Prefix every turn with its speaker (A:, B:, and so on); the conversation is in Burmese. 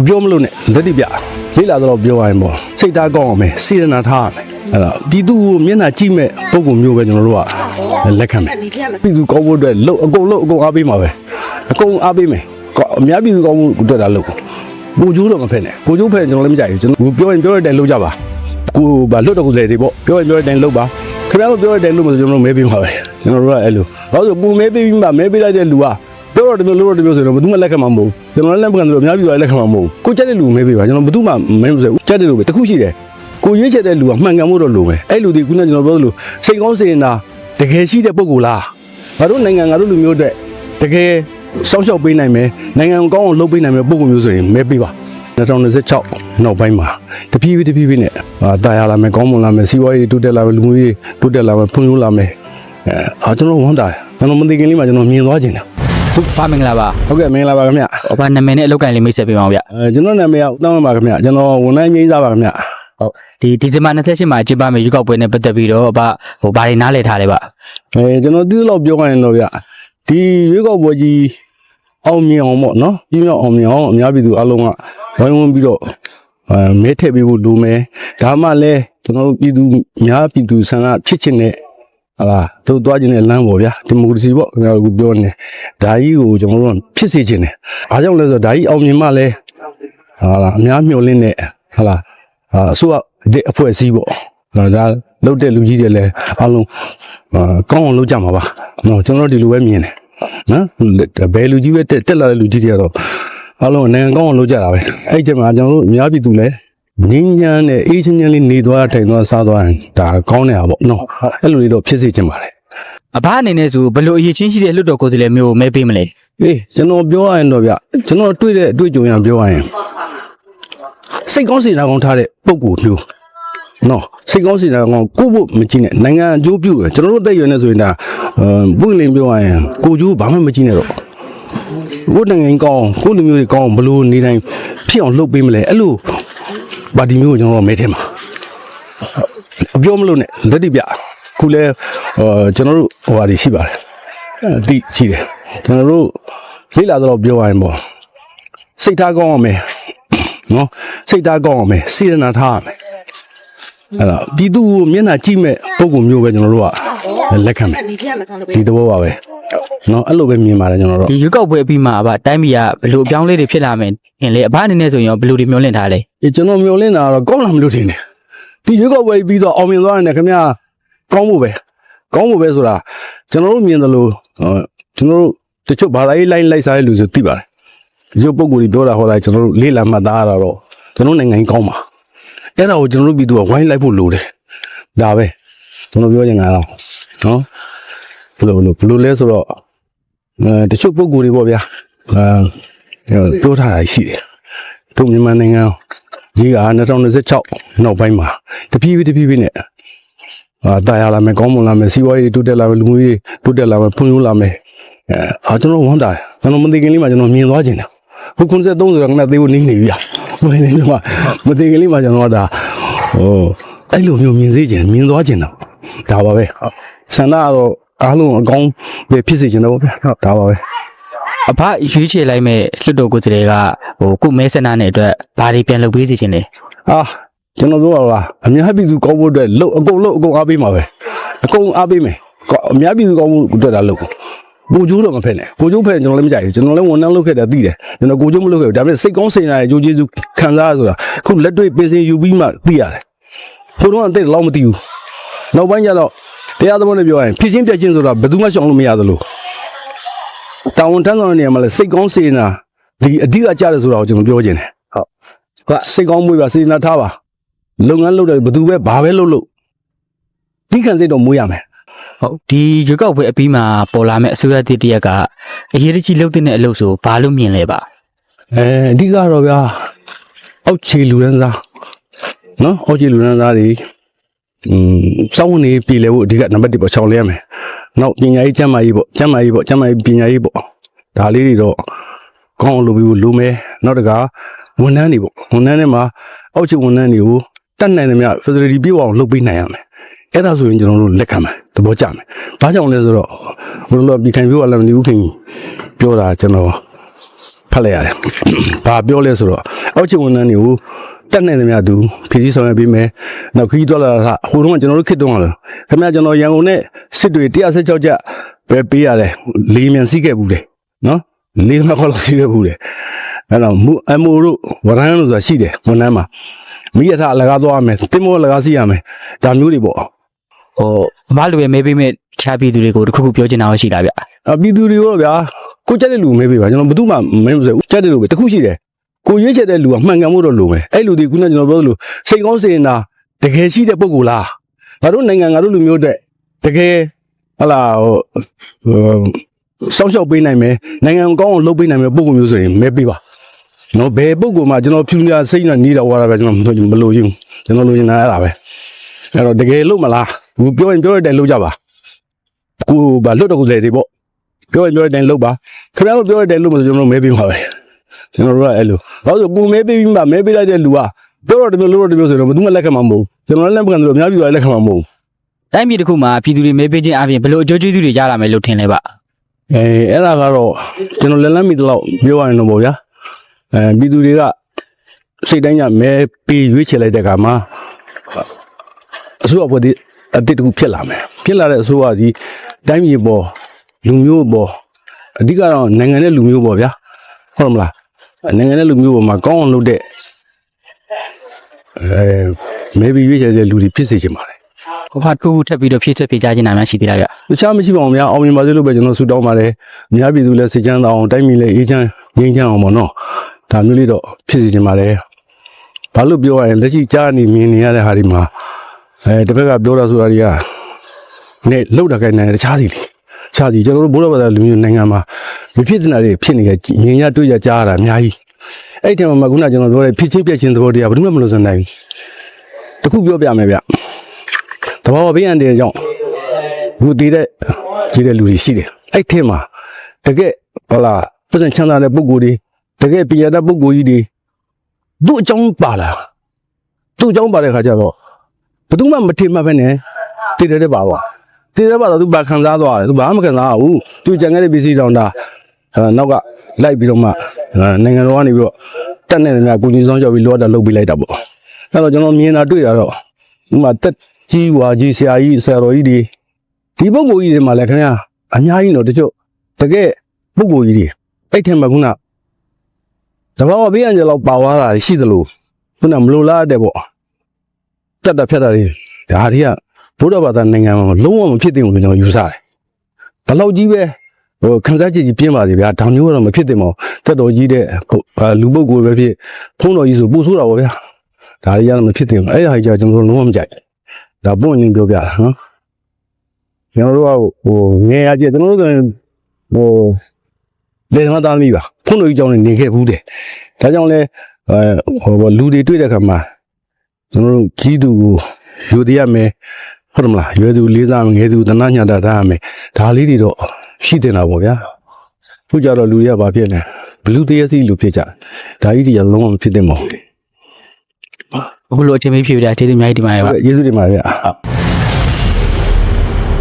A: အပြောမလို့နဲ့လက်တိပြလေးလာတော့ပြောရရင်ပေါ့စိတ်သားကောင်းအောင်မယ်စေရနာထားရမယ်အဲ့တော့ပြည်သူကိုမျက်နှာကြည့်မဲ့ပုံကုမျိုးပဲကျွန်တော်တို့ကလက်ခံမယ်ပြည်သူကောင်းဖို့အတွက်လှုပ်အကုန်လှုပ်အကုန်အားပေးမှာပဲအကုန်အားပေးမယ်ကောအများပြည်သူကောင်းဖို့အတွက်ဒါလှုပ်ကိုကျိုးတော့မဖက်နဲ့ကိုကျိုးဖက်ကျွန်တော်လည်းမကြိုက်ဘူးကျွန်တော်ပြောရင်ပြောရတဲ့အတိုင်းလှုပ်ကြပါကိုဗာလွတ်တော့ကိုယ်တွေပေါ့ပြောရင်ပြောရတဲ့အတိုင်းလှုပ်ပါခင်ဗျားတို့ပြောရတဲ့အတိုင်းလှုပ်မှကျွန်တော်တို့မဲပေးမှာပဲကျွန်တော်တို့ကအဲ့လိုဘာလို့ကိုမဲပေးပြီးမှမဲပေးလိုက်တဲ့လူကပြော တော့တမျိုးလို့တော့တမျိုးဆိုတော့ဘယ်သူမှလက်ခံမှာမဟုတ်ဘူးကျွန်တော်လည်းလက်မခံလို့အများကြီးလည်းလက်ခံမှာမဟုတ်ဘူးကိုကြက်တဲ့လူမဲပေးပါကျွန်တော်ဘယ်သူမှမဲမစဲဘူးကြက်တဲ့လူပဲတခုရှိတယ်ကိုရွေးချယ်တဲ့လူကမှန်ကန်ဖို့တော့လိုပဲအဲ့လူဒီခုနကကျွန်တော်ပြောသလိုစိတ်ကောင်းစေနာတကယ်ရှိတဲ့ပုံကူလားငါတို့နိုင်ငံငါတို့လူမျိုးအတွက်တကယ်စောင့်ရှောက်ပေးနိုင်မယ်နိုင်ငံကောင်းအောင်လုပ်ပေးနိုင်မယ်ပုံကူမျိုးဆိုရင်မဲပေးပါ2026နောက်ပိုင်းမှာတဖြည်းဖြည်းတဖြည်းဖြည်းနဲ့အာတာယာလာမယ်ကောင်းမွန်လာမယ်စီးပွားရေးတိုးတက်လာမယ်လူမှုရေးတိုးတက်လာမယ်ဖွံ့ဖြိုးလာမယ်အဲအာကျွန်တော်ဝမ်းသာတယ်ကျွန်တော်မသိခင်လေးမှာကျွန်တော်မြင်သွားခြင်းတယ်
B: ဟုတ်ပါမင်္ဂလာပါ
A: ဟုတ်ကဲ့မင်္ဂလာပါခင်ဗျ
B: ဟောပါနာမည်နဲ့အလုပ်ကိုင်လေးမိတ်ဆက်ပေးပါအောင်ဗျ
A: အဲကျွန်တော်နာမည်ကတောင်းပါခင်ဗျကျွန်တော်ဝန်ထမ်းငိမ့်စားပါခင်ဗျ
B: ဟုတ်ဒီဒီဇင်ဘာ28မှာကျင်းပမယ့်ရွေးကောက်ပွဲနဲ့ပတ်သက်ပြီးတော့အဘဟိုဘာတွေနားလည်ထားလဲဗျ
A: အဲကျွန်တော်ဒီလောက်ပြောရရင်တော့ဗျဒီရွေးကောက်ပွဲကြီးအောင်မြင်အောင်ပေါ့နော်ပြည့်မြောက်အောင်မြင်အောင်အများပြည်သူအလုံးကဝိုင်းဝန်းပြီးတော့အဲမဲထည့်ပေးဖို့လိုမယ်ဒါမှလည်းကျွန်တော်တို့ပြည်သူများပြည်သူဆန္ဒဖြစ်ချင်တဲ့ ဟာလားတို့သွားခြင်းတဲ့လမ်းပေါ့ဗျာဒီမိုကရေစီပေါ့ခင်ဗျားတို့ပြောနေဒါကြီးကိုကျွန်တော်တို့ကဖြစ်စေချင်တယ်အားကြောင့်လဲဆိုတော့ဒါကြီးအောင်မြင်မှလည်းဟာလားအများမျှော်လင့်တဲ့ဟာလားအာအစိုးရဒီအဖွဲ့အစည်းပေါ့ဒါဒါလုတ်တဲ့လူကြီးတွေလည်းအားလုံးအာကောင်းအောင်လုပ်ကြမှာပါနော်ကျွန်တော်တို့ဒီလိုပဲမြင်တယ်နော်ဘယ်လူကြီးပဲတက်တက်လာတဲ့လူကြီးတွေကတော့အားလုံးနိုင်ငံကောင်းအောင်လုပ်ကြတာပဲအဲ့ဒီချိန်မှာကျွန်တော်တို့အများပြည်သူလည်း ငင်းညမ်းနဲ့အေးချမ်းချမ်းလေးနေသွားထိုင်သွားစားသွားရင်ဒါကောင်းနေတာပေါ့နော်အဲ့လိုလေးတော့ဖြစ်စေချင်ပါတယ်
B: အဘအနေနဲ့ဆိုဘယ်လိုအရေးချင်းရှိတဲ့လွတ်တော်ကိုယ်စားလှယ်မျိုးကိုမဲပေးမလဲ
A: အေးကျွန်တော်ပြောရရင်တော့ဗျကျွန်တော်တွေ့တဲ့အတွေ့အကြုံရပြောရရင်စိတ်ကောင်းစေတာကောင်းထားတဲ့ပုံကိုမျိုးနော်စိတ်ကောင်းစေတာကောင်းကိုယ့်ဘုမကြည့်နဲ့နိုင်ငံအကျိုးပြုတယ်ကျွန်တော်တို့တက်ရွယ်နေဆိုရင်ဒါအမ်ပွင့်လင်းပြောရရင်ကိုကျိုးဘာမှမကြည့်နဲ့တော့ကိုယ်နိုင်ငံကောင်းကိုယ်လူမျိုးတွေကောင်းဘလို့နေတိုင်းဖြစ်အောင်လုပ်ပေးမလဲအဲ့လို ပါတီမျိုးကိုကျွန်တော်တို့မဲထဲမှာအပြောမလို့နဲ့လက်တိပြခုလဲဟိုကျွန်တော်တို့ဟိုဟာတွေရှိပါတယ်အတိရှိတယ်ကျွန်တော်တို့လေးလာတော့ပြောရရင်ပေါ့စိတ်ထားကောင်းအောင်မယ်နော်စိတ်ထားကောင်းအောင်မယ်စေရနာထားရမယ်အဲ့တော့ပြည်သူကိုမျက်နှာကြည့်မဲ့ပုံကုမျိုးပဲကျွန်တော်တို့ကလက်ခံမယ်ဒီသဘောပါပဲ နော်အဲ့လိုပဲမြင်ပါတယ်ကျွန်တော်တို့
B: ဒီရွေးကောက်ပွဲအပြီးမှာအဘတိုင်းပြည်ကဘယ်လိုအပြောင်းလဲတွေဖြစ်လာမယ်အင်းလေအဘအနေနဲ့ဆိုရင်ရောဘယ်လိုတွေမျှော်လင့်ထားလဲ
A: ဒီကျွန်တော်မျှော်လင့်တာကတော့ကောင်းလာမလို့ထင်တယ်ဒီရွေးကောက်ပွဲပြီးတော့အောင်မြင်သွားတယ်ခင်ဗျာကောင်းဖို့ပဲကောင်းဖို့ပဲဆိုတာကျွန်တော်တို့မြင်တယ်လို့ကျွန်တော်တို့တချို့ဘာသာရေးလိုင်းလိုက်စားတဲ့လူဆိုသိပါတယ်ရုပ်ပုံကိုယ်ကြီးပြောတာဟောလိုက်ကျွန်တော်တို့လေးလာမှတ်သားရတာတော့ကျွန်တော်နိုင်ငံကြီးကောင်းပါအဲ့ဒါကိုကျွန်တော်တို့ပြည်သူကဝိုင်းလိုက်ဖို့လိုတယ်ဒါပဲကျွန်တော်ပြောချင်တာတော့နော် ဘယ်လိုဘယ်လိုဘယ်လိုလဲဆိုတော့အဲတချို့ပုံကိုယ်တွေပေါ့ဗျာအဲပြောထားတာရှိတယ်တို့မြန်မာနိုင်ငံကြီးက2026နောက်ပိုင်းမှာတဖြည်းဖြည်းတဖြည်းဖြည်းနဲ့အာတာယာလာမယ်ကောင်းမွန်လာမယ်စီးပွားရေးတိုးတက်လာမယ်လူမှုရေးတိုးတက်လာမယ်ဖွံ့ဖြိုးလာမယ်အဲအာကျွန်တော်ဝမ်းသာတယ်ကျွန်တော်မသိခင်လေးမှာကျွန်တော်မြင်သွားခြင်းတယ်ခု93ဆိုတော့ငါသေးဖို့နေနေပြီဗျာဘယ်နေမှာမသေးကလေးမှာကျွန်တော်ဒါဟိုအဲ့လိုမျိုးမြင်စေခြင်းမြင်သွားခြင်းတော့ဒါပါပဲဆန္ဒကတော့ အားလုံးအကောင်းပဲဖြစ်စေခြင်းတော့ဗျာဟုတ်ဒါပါပဲ
B: အဘရွေးချယ်လိုက်မဲ့လွတ်တော်ကိုယ်စားလှယ်ကဟိုကုမဲဆန္ဒနဲ့အတွက်ဘာတွေပြန်လုပ်ပေးစီခြင်းလဲ
A: အာကျွန်တော်ပြောပါလားအများပြည်သူကောင်းဖို့အတွက်လှုပ်အကုန်လှုပ်အကုန်အားပေးမှာပဲအကုန်အားပေးမယ်ကောအများပြည်သူကောင်းဖို့အတွက်ဒါလှုပ်ကိုကျိုးတော့မဖက်နဲ့ကိုကျိုးဖက်ကျွန်တော်လည်းမကြိုက်ဘူးကျွန်တော်လည်းဝန်ထမ်းလုပ်ခဲ့တာသိတယ်ကျွန်တော်ကိုကျိုးမလုပ်ခဲ့ဘူးဒါပေမဲ့စိတ်ကောင်းစိတ်နာရဲ့ကြိုးကျေးဇူးခံစားရဆိုတာခုလက်တွေ့ပင်စင်ယူပြီးမှသိရတယ်ဘုရားအတဲ့တော့မသိဘူးနောက်ပိုင်းကျတော့ တရားသဘောနဲ့ပြောရရင်ဖြစ်ချင်းပြက်ချင်းဆိုတာဘယ်သူမှရှောင်လို့မရသလိုတောင်းဝန်ထမ်းဆောင်တဲ့နေရာမှာလည်းစိတ်ကောင်းစေနာဒီအဓိကကြတယ်ဆိုတာကိုကျွန်တော်ပြောချင်တယ်
B: က
A: စိတ်ကောင်းမွေးပါစေနာထားပါလုပ်ငန်းလုပ်တယ်ဘယ်သူပဲဘာပဲလုပ်လို့ဒီခံစိတ်တော့မွေးရမယ်
B: ဟုတ်ဒီရွေးကောက်ပွဲအပြီးမှာပေါ်လာမဲ့အစိုးရတည်တရက်ကအရေးတကြီးလုပ်တဲ့အလုပ်ဆိုဘာလို့မြင်လဲပါ
A: အဲအဓိကတော့ဗျာအောက်ခြေလူရန်သားနော်အောက်ခြေလူရန်သားတွေอืม စောင်းဝင်နေပြည်လဲဖို့အဓိကနံပါတ်1ပေါ့ချောင်းလဲရမယ်နောက်ပညာရေးကျမ်းမာရေးပေါ့ကျမ်းမာရေးပေါ့ကျမ်းမာရေးပညာရေးပေါ့ဒါလေးတွေတော့ကောင်းအောင်လုပ်ပြီးဖို့လိုမယ်နောက်တကဝန်ထမ်းတွေပေါ့ဝန်ထမ်းတွေမှာအောက်ခြေဝန်ထမ်းတွေကိုတတ်နိုင်သမျှ facility ပြည့်အောင်လုပ်ပေးနိုင်ရမယ်အဲ့ဒါဆိုရင်ကျွန်တော်တို့လက်ခံမယ်သဘောကျမယ်ဘာကြောင့်လဲဆိုတော့ဘယ်လိုလဲပြည်ခိုင်ပြောရလဲမသိဘူးခင်ကြီးပြောတာကျွန်တော်ဖတ်လိုက်ရတယ်ဘာပြောလဲဆိုတော့အောက်ချင်ဝန်ထမ်းတွေကို တက်နေသမျှသူဖြည့်ဆည်းဆောင်ရွက်ပေးမယ်နောက်ခီးသွားလာတာဟိုတုန်းကကျွန်တော်တို့ခေတ်တုန်းကလည်းခင်ဗျာကျွန်တော်ရန်ကုန်နဲ့စစ်တွေ116ချက်ပဲပေးရတယ်လေးမြန်စီးခဲ့ဘူးတယ်နော်လေးနှစ်ခေါက်လောက်စီးခဲ့ဘူးတယ်အဲ့တော့မူအမိုတို့ဝရမ်းလို့ဆိုတာရှိတယ်ဝန်ထမ်းမှာမိရထအလကားသွားရမယ်တင်မောလကားစီးရမယ်ဒါမျိုးတွေပေါ့
B: ဟိုအမလိုပဲမဲပေးမဲ့ချားပြည်သူတွေကိုတစ်ခုခုပြောချင်တာရှိလားဗျ
A: အပြည်သူတွေရောဗျာကိုကြက်တဲ့လူမေးပေးပါကျွန်တော်ဘယ်သူမှမင်းမစဲကြက်တဲ့လူပဲတခုရှိတယ် ကိုရွေးချယ်တဲ့လူကမှန်ကန်မှုတော့လိုပဲအဲ့လူဒီခုနကကျွန်တော်ပြောသလိုစိတ်ကောင်းစေနာတကယ်ရှိတဲ့ပုံကိုလားငါတို့နိုင်ငံငါတို့လူမျိုးတဲ့တကယ်ဟလာဟိုဟိုစောင့်ရှောက်ပေးနိုင်မယ်နိုင်ငံကောင်းအောင်လုပ်ပေးနိုင်မယ်ပုံကိုမျိုးဆိုရင်မဲပေးပါနော်ဘယ်ပုံကိုမှကျွန်တော်ဖြူညာစိတ်နဲ့နေတာဝါတာပဲကျွန်တော်မလို့ရင်ကျွန်တော်လိုချင်တာအဲ့ဒါပဲအဲ့တော့တကယ်လို့မလားဘူးပြောရင်ပြောရတဲ့လို့ကြပါကိုဘာလွတ်တော့ကိုယ်တွေပေါ့ပြောရင်ပြောတဲ့အတိုင်းလုပ်ပါခင်ဗျားတို့ပြောတဲ့အတိုင်းလုပ်မှဆိုကျွန်တော်တို့မဲပေးပါပဲ ကျွန်တော်တို့ကအဲ့လိုဘာလို့ကိုမဲပေးပြီးမှမဲပေးလိုက်တဲ့လူကပြောတော့တမျိုးလို့တော့တမျိုးဆိုတော့ဘယ်သူမှလက်ခံမှာမဟုတ်ကျွန်တော်လည်းလက်မခံလို့အများကြီးကလက်ခံမှာမဟုတ်
B: တိုင်းပြည်တစ်ခုမှာပြည်သူတွေမဲပေးခြင်းအပြင်ဘယ်လိုအကျိုးကျေးဇူးတွေရလာမယ်လို့ထင်လဲဗျ
A: အဲအဲ့ဒါကတော့ကျွန်တော်လက်လန်းမီတလောက်ပြောရရင်တော့ဗောဗျာအဲပြည်သူတွေကစိတ်တိုင်းကမဲပေးရွေးချယ်လိုက်တဲ့အခါမှာအစိုးရဘုတ်ဒီအတိတ်တခုဖြစ်လာမယ်ဖြစ်လာတဲ့အစိုးရကြီးတိုင်းပြည်ပေါ်လူမျိုးပေါ်အဓိကတော့နိုင်ငံနဲ့လူမျိုးပေါ်ဗျာဟုတ်မလား နိုင်ငံနဲ့လူမျိုးပေါ်မှာကောင်းအောင်လုပ်တဲ့အဲမဲပြီးရွေးချယ်တဲ့လူတွေဖြစ်စေချင်ပါတယ်
B: ဟိုဟာတစ်ခုခုထပ်ပြီးတော့ဖြည့်ချက်ဖြည့်ချခြင်းနာများရှိသေးလားဗျ
A: တခြားမရှိပါဘူးဗျာအောင်မြင်ပါစေလို့ပဲကျွန်တော်ဆုတောင်းပါတယ်အများပြည်သူလည်းစိတ်ချမ်းသာအောင်တိုင်းပြည်လည်းအေးချမ်းငြိမ်းချမ်းအောင်ပေါ့နော်ဒါမျိုးလေးတော့ဖြစ်စီခြင်းပါတယ်ဘာလို့ပြောရရင်လက်ရှိကြားနေမြင်နေရတဲ့ဟာဒီမှာအဲတစ်ဖက်ကပြောတာဆိုတာတွေကနဲ့လောက်တာကိုင်းနေတခြားစီလေတ ခြားစီကျွန်တော်တို့ဘိုးတော်ဘာသာလူမျိုးနိုင်ငံမှာမဖြစ်တဲ့တွေဖြစ်နေကြမြင်ရတွေ့ရကြားရတာအများကြီးအဲ့ဒီထဲမှာခုနကျွန်တော်ပြောတဲ့ဖြစ်ချင်းပြက်ချင်းသဘောတရားဘယ်သူမှမလို့စနိုင်ဘူးတခုပြောပြမယ်ဗျတဘာဝဘေးအန္တရာယ်ကြောင့်လူတည်တဲ့ကြီးတဲ့လူတွေရှိတယ်အဲ့ထဲမှာတကယ်ဟလာပတ်စံချမ်းသာတဲ့ပုဂ္ဂိုလ်တွေတကယ်ပြရတဲ့ပုဂ္ဂိုလ်ကြီးတွေသူ့အကြောင်းပါလာသူ့အကြောင်းပါတဲ့ခါကျတော့ဘယ်သူမှမထင်မှတ်ပဲနဲ့တည်တယ်တဲ့ပါပါ တည်တယ်ပါတော့သူဘာခံစားသွားတယ်သူဘာမှမခံစားဘူးသူကြံခဲ့တဲ့ပစ္စည်းတောင်တာအဲနောက်ကလိုက်ပြီးတော့မှအဲနိုင်ငံတော်ကနေပြီးတော့တက်နေတယ်များကိုကြီးဆောင်ကြောက်ပြီးလောတာလုတ်ပြီးလိုက်တာပေါ့အဲ့တော့ကျွန်တော်မြင်တာတွေ့တာတော့ဥမာတက်ကြီးဝါကြီးဆရာကြီးဆရာတော်ကြီးတွေဒီပုဂ္ဂိုလ်ကြီးတွေမှာလည်းခင်ဗျာအများကြီးတော့တချို့တကယ်ပုဂ္ဂိုလ်ကြီးတွေအဲ့ထဲမှာခုနတဘာဝဘေးအန္တရာယ်လောက်ပါသွားတာရှိသလိုခုနမလိုလားတဲ့ပေါ့တက်တာဖြတ်တာတွေဒါတွေက ဘုရားဘာသာနိုင်ငံမှာလုံးဝမဖြစ်သင့်ဘူးလို့ကျွန်တော်ယူဆတယ်ဘယ်လောက်ကြီးပဲဟိုခန်းစားချက်ကြီးပြင်းပါစေဗျာဒါမျိုးကတော့မဖြစ်သင့်ပါဘူးတက်တော်ကြီးတဲ့အာလူပုဂ္ဂိုလ်ပဲဖြစ်ဖုန်းတော်ကြီးဆိုပူဆိုးတာပေါ့ဗျာဒါတွေကတော့မဖြစ်သင့်ဘူးအဲ့ဒါကြီးကကျွန်တော်တို့လုံးဝမကြိုက်ဘူးဒါပွင့်ရင်းပြောပြတာနော်ကျွန်တော်တို့ကဟိုငယ်ရကြကျွန်တော်တို့ဆိုရင်ဟိုလေမသားမိပါဖုန်းတော်ကြီးကြောင့်နေခဲ့ဘူးတယ်ဒါကြောင့်လဲအဲဟိုလူတွေတွေ့တဲ့ခါမှာကျွန်တော်တို့ကြီးသူကိုယူတည်ရမယ် ဟုတ်တယ်မလားရွယ်သူလေးစားမယ်ငယ်သူတနာညာတာထားရမယ်ဒါလေးတွေတော့ရှိတင်တာပေါ့ဗျာခုကြတော့လူတွေကဘာဖြစ်လဲဘလူတရစီလူဖြစ်ကြဒါကြီးတွေကလုံးဝမဖြစ်သင့်ပါဘူး
B: အခုလိုအချိန်မေးဖြည့်ပြတာကျေးဇူးအများကြီးတင်ပါတယ်ဗျ
A: ယေရှုတင်ပါဗျာ
B: ဟုတ်